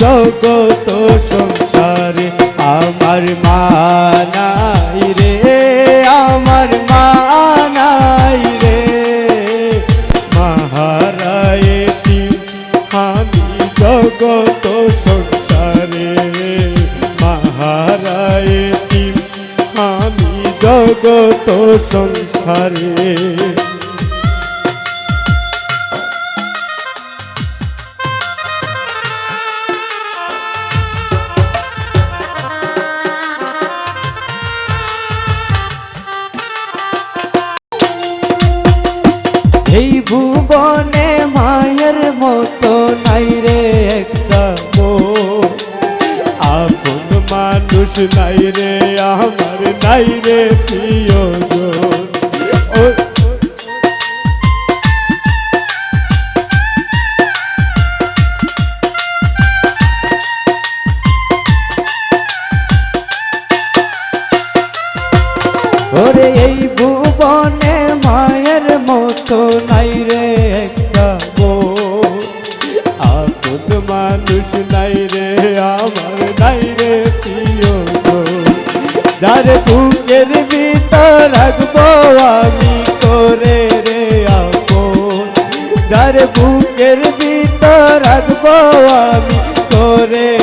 জগত সংসারে আমার মানাই রে, আমার মানাই রে। মহারায়টি, আমি জগত সংসারে। মহারায়টি, আমি জগত সংসারে। ভুবনে মায়ের মতো নাই রে একটা আপন মানুষ নাই রে, আমার নাই রে ওরে এই ভুবনে মায়ের মতো নাই আপন মানুষ নাই রে, আমার নাই রে প্রিয় যার বুকের ভিতর রাখব আমি করে রে আপন। যার বুকের ভিতর রাখব আমি করে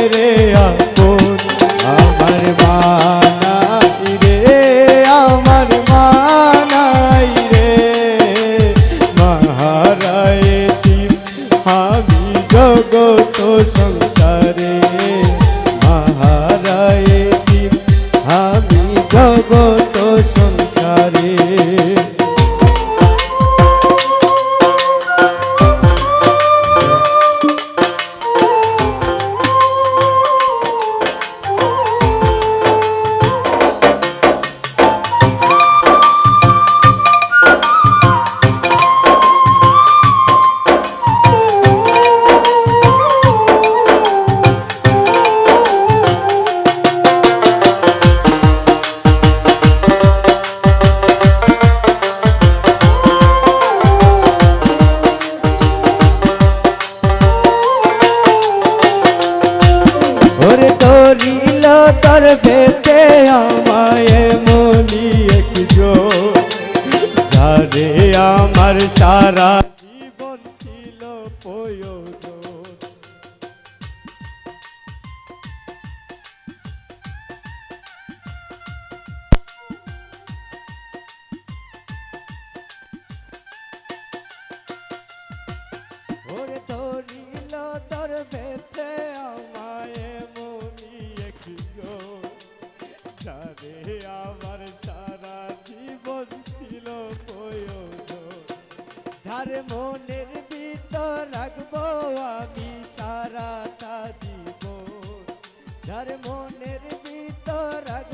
তোর ভেতে আমায় মনি একজো। যারে আমার সারা জীবন ছিল ধরিল তোর ভেতে যার মনের ভিতর রাখব আমি সারাটা জীবন। যার মনের ভিতর রাখব